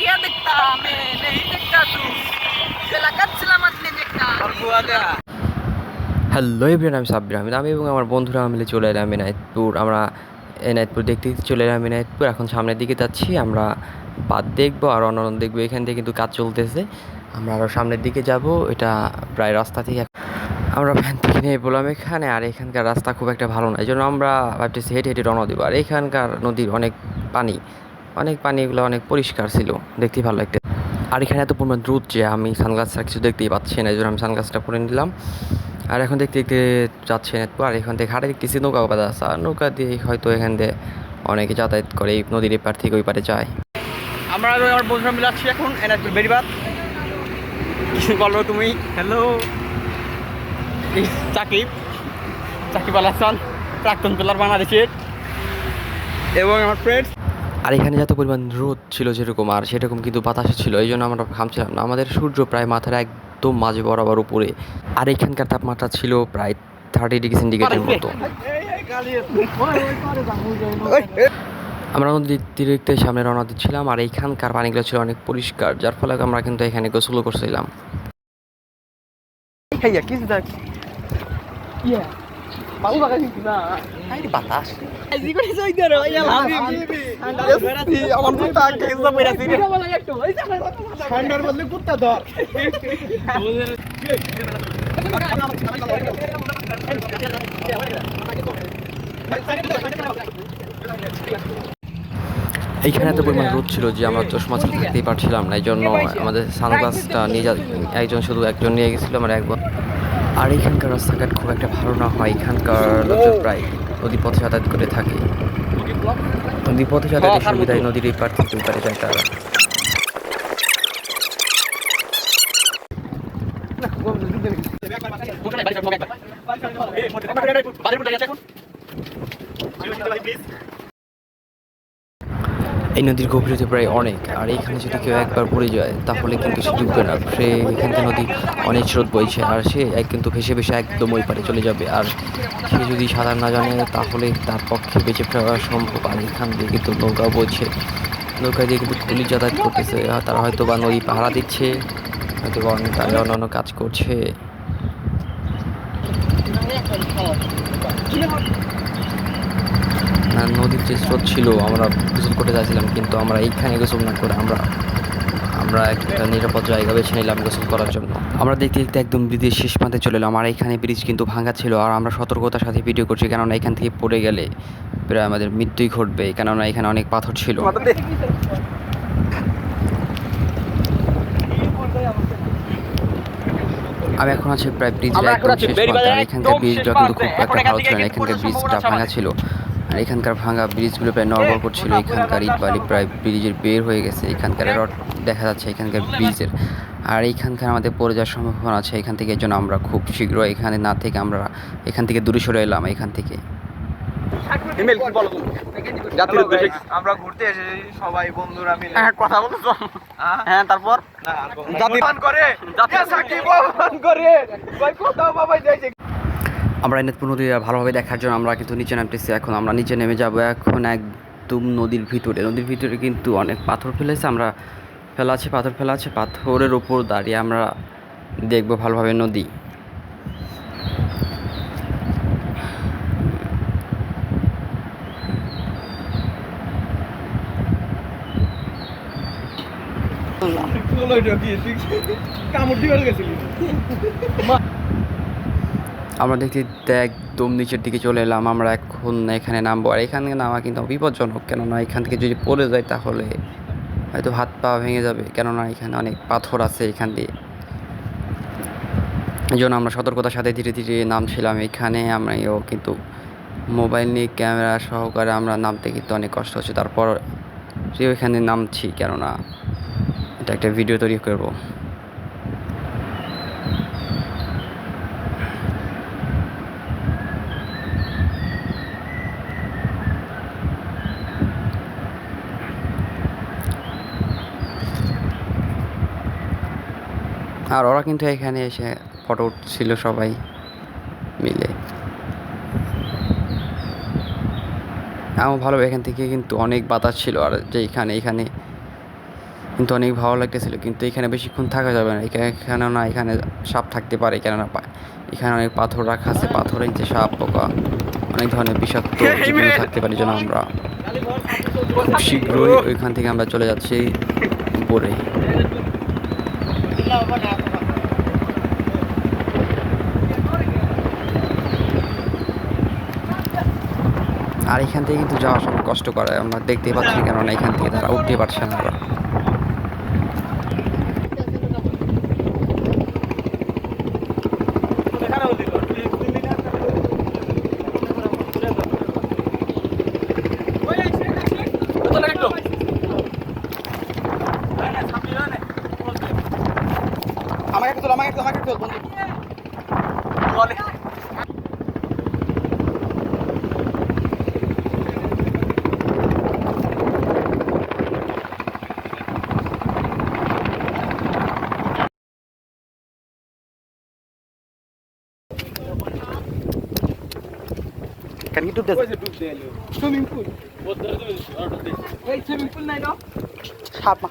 क्या दिखता मैं नहीं दिखता तू इलाका सलामत नहीं दिखता হ্যালো এভরিওয়ান আমি সাব্বির আহমেদ আমি এবং আমার বন্ধুরা মিলে চলে এলাম এনায়তপুর আমরা এনায়তপুর দেখতে দেখতে চলে এলাম এনায়তপুর এখন সামনের দিকে যাচ্ছি আমরা বাদ দেখবো আর অন্যান্য দেখবো এখান থেকে কিন্তু কাজ চলতেছে আমরা আরও সামনের দিকে যাব এটা প্রায় রাস্তা থেকে এক- আমরা ভ্যান থেকে নিয়ে বললাম এখানে আর এখানকার রাস্তা খুব একটা ভালো না এই জন্য আমরা ভাবতেছি হেঁটে হেঁটে রওনা দেবো আর এখানকার নদীর অনেক পানি অনেক পানি এগুলো অনেক পরিষ্কার ছিল দেখতে ভালো লাগতে আর এখানে এত পরিমাণ দ্রুত যে আমি সানগ্লাস ছাড়া কিছু দেখতেই পাচ্ছি না এই জন্য আমি সানগ্লাসটা পরে নিলাম। আর এখন দেখতে দেখতে যাচ্ছে না আর এখান থেকে ঘাটে দেখতেছি নৌকা বাঁধা আছে আর নৌকা দিয়ে হয়তো এখান দিয়ে অনেকে যাতায়াত করে এই নদীর এপার থেকে ওই পারে যায়। আমরা আর আমার বন্ধুরা মিলে আছি এখন এনাজপুর বেরিবাদ কিছু বলো তুমি? হ্যালো চাকিব চাকিব আল হাসান প্রাক্তন প্লেয়ার বাংলাদেশের। এবং আমার ফ্রেন্ডস আর এখানে যত পরিমাণ রোদ ছিল যেরকম, আর সেরকম কিন্তু বাতাসে ছিল, এই জন্য আমরা ঘামছিলাম না। আমাদের সূর্য প্রায় মাথার একদম মাঝে বরাবর উপরে, আর এখানকার তাপমাত্রা ছিল প্রায় থার্টি ডিগ্রি সেন্টিগ্রেডের মতো। আমরা নদীর তীরে সামনে রওনা দিচ্ছিলাম, আর এইখানকার পানিগুলো ছিল অনেক পরিষ্কার, যার ফলে আমরা কিন্তু এখানে গোসল করছিলাম। কিছু দেখ বাবু বাগা কিন্তু না বাতাস আজি করে সই করো আমার তো টাক কেসা পড়া ছিল ঠান্ডার বদলে কুত্তা ধর এইখানে এত পরিমাণ রোদ ছিল যে আমরা চশমা ছাড়া থাকতেই পারছিলাম না এই জন্য আমাদের সানগ্লাসটা নিয়ে যা একজন শুধু একজন নিয়ে গেছিল আমার একবার আর এখানকার রাস্তাঘাট খুব একটা ভালো না হয়। এখানকার লোকজন প্রায় নদী পথে যাতায়াত করে থাকে। নদী পথে যাতায়াতের সুবিধায় নদীর এই পার থেকে ওই পারে যায় তারা। এই নদীর গভীরতা প্রায় অনেক, আর এইখানে যদি কেউ একবার পড়ে যায়, তাহলে কিন্তু সে ডুববে না। সে এখানকার নদী অনেক স্রোত বইছে, আর সে এক কিন্তু ভেসে ভেসে একদম ওই পারে চলে যাবে। আর সে যদি সাঁতার না জানে, তাহলে তার পক্ষে বেঁচে ফেরা সম্ভব। আর এখান দিয়ে কিন্তু নৌকা বইছে। নৌকা দিয়ে কিন্তু পুলিশ যাতায়াত করতেছে তারা হয়তো বা নদী পাহারা দিচ্ছে, হয়তো বা অন্য তারা অন্যান্য কাজ করছে। নদীর যে স্রোত ছিল আমরা গোসল করতে যাচ্ছিলাম কিন্তু আমরা এইখানে গোসল না করে আমরা আমরা একটা নিরাপদ জায়গা বেছে নিলাম গোসল করার জন্য। আমরা দেখতে দেখতে একদম ব্রিজের শেষ প্রান্তে চলে এলাম আর এখানে ব্রিজ কিন্তু ভাঙা ছিল আর আমরা সতর্কতার সাথে ভিডিও করছি কেননা এখান থেকে পড়ে গেলে প্রায় আমাদের মৃত্যুই ঘটবে কেননা এখানে অনেক পাথর ছিল। আমি এখন আছি প্রায় ব্রিজের একদম শেষ প্রান্তে আর এখানকার ব্রিজটা কিন্তু খুব একটা ভালো ছিল না এখানকার ব্রিজটা ভাঙা ছিল। আর এখানকার ভাঙা ব্রিজগুলো প্রায় নর্মাল করছিল। এখানকার ইট বালি প্রায় ব্রিজের বের হয়ে গেছে। এখানকার রড দেখা যাচ্ছে এখানকার ব্রিজের। আর এইখানকার আমাদের পড়ে যাওয়ার সম্ভাবনা আছে। এখান থেকে জন্য আমরা খুব শীঘ্র এখানে না থেকে আমরা এখান থেকে দূরে সরে এলাম এখান থেকে। আমরা ঘুরতে এসেছি সবাই বন্ধুরা মিলে। হ্যাঁ কথা বলছো হ্যাঁ? তারপর? না, আর বলো। জাতি- করে। জাতি- এ সাকিব অপমান করে। ভাই কোথাও বাবা যাইছে? আমরা এনাদপুর নদী ভালোভাবে দেখার জন্য আমরা কিন্তু নিচে নামতেছি। এখন আমরা নিচে নেমে যাব। এখন একদম নদীর ভিতরে। নদীর ভিতরে কিন্তু অনেক পাথর ফেলেছে। আমরা ফেলা আছে পাথর ফেলা আছে। পাথরের ওপর দাঁড়িয়ে আমরা দেখব ভালোভাবে নদী। কামড় দিবার গেছিলি? আমরা দেখতে একদম নিচের দিকে চলে এলাম, আমরা এখন এখানে নামবো। আর এখান নামা কিন্তু বিপজ্জনক, কেননা এখান থেকে যদি পড়ে যায় তাহলে হয়তো হাত পা ভেঙে যাবে। কেননা এখানে অনেক পাথর আছে এখান দিয়ে। এই জন্য আমরা সতর্কতার সাথে ধীরে ধীরে নামছিলাম। এখানে আমরাও কিন্তু মোবাইল নিয়ে ক্যামেরা সহকারে আমরা নামতে কিন্তু অনেক কষ্ট হচ্ছে। তারপর এখানে নামছি, কেননা এটা একটা ভিডিও তৈরি করব। আর ওরা কিন্তু এখানে এসে ফটো উঠছিল সবাই মিলে। আমার ভালো এখান থেকে কিন্তু অনেক বাতাস ছিল আর যে এখানে এখানে কিন্তু অনেক ভালো লাগতেছিল। কিন্তু এখানে বেশিক্ষণ থাকা যাবে না। এখানে না এখানে সাপ থাকতে পারে। কেননা এখানে অনেক পাথর রাখা আছে। পাথরের যে সাপ পোকা অনেক ধরনের বিষাক্ত থাকতে পারি যেন আমরা খুব শীঘ্রই ওইখান থেকে আমরা চলে যাচ্ছি উপরে। আর এখান থেকে কিন্তু যাওয়া সব কষ্ট করে। আমরা দেখতেই পাচ্ছি কেননা এখান থেকে তারা উঠতে পারছে না Kan gitu deh. Swimming pool এই সুইমিং পুল নাই না Sama.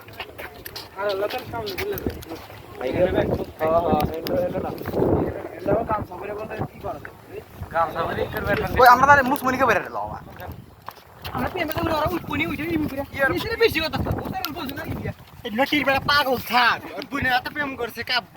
আর লতার সামনে কি Koi আমরা তাহলে মুসমনি কে বেরে দিলাম আমরা পেমেন্ট করে ওরা উঠবনি উঠে ইমি করে এসে বেশি কথা বলছো না পাগল থাক বুনে এত প্রেম করছে, কাব্য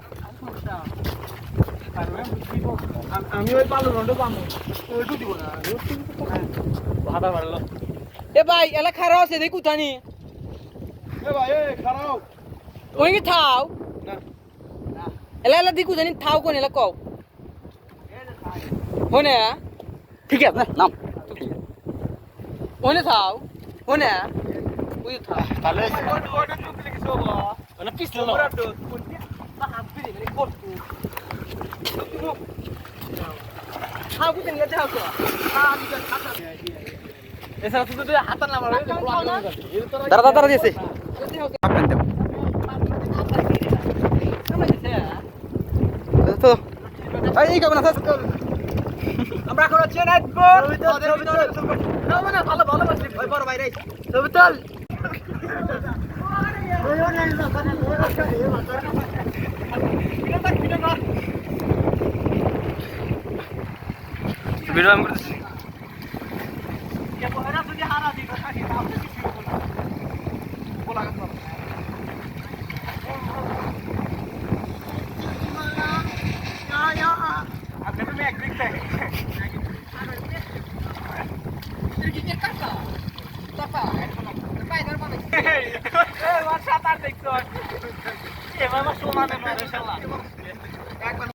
আমি ওই পালু রন্ড পামু ওইটু দিব না ভাড়া বাড়লো এ ভাই এলা খারাপ আছে দেখু জানি এ ভাই এ খারাপ ওই কি থাও? এলা এলা দেখু জানি থাও কোন এলা কও। হোনে ঠিক আছে নাম। হোনে থাও? হোনে ওই থাও। তাহলে মানে পিছলে ওরা তো থাও কোন এলা থাও দাঁড়া দাঁড়া দিয়েছে তো এই কেমন আছে আমরা এখন হচ্ছে নাইটপুর না না ভালো ভয় বড় বাইরে তবে চল আমি করতেছি এবার সমানে মারে শালা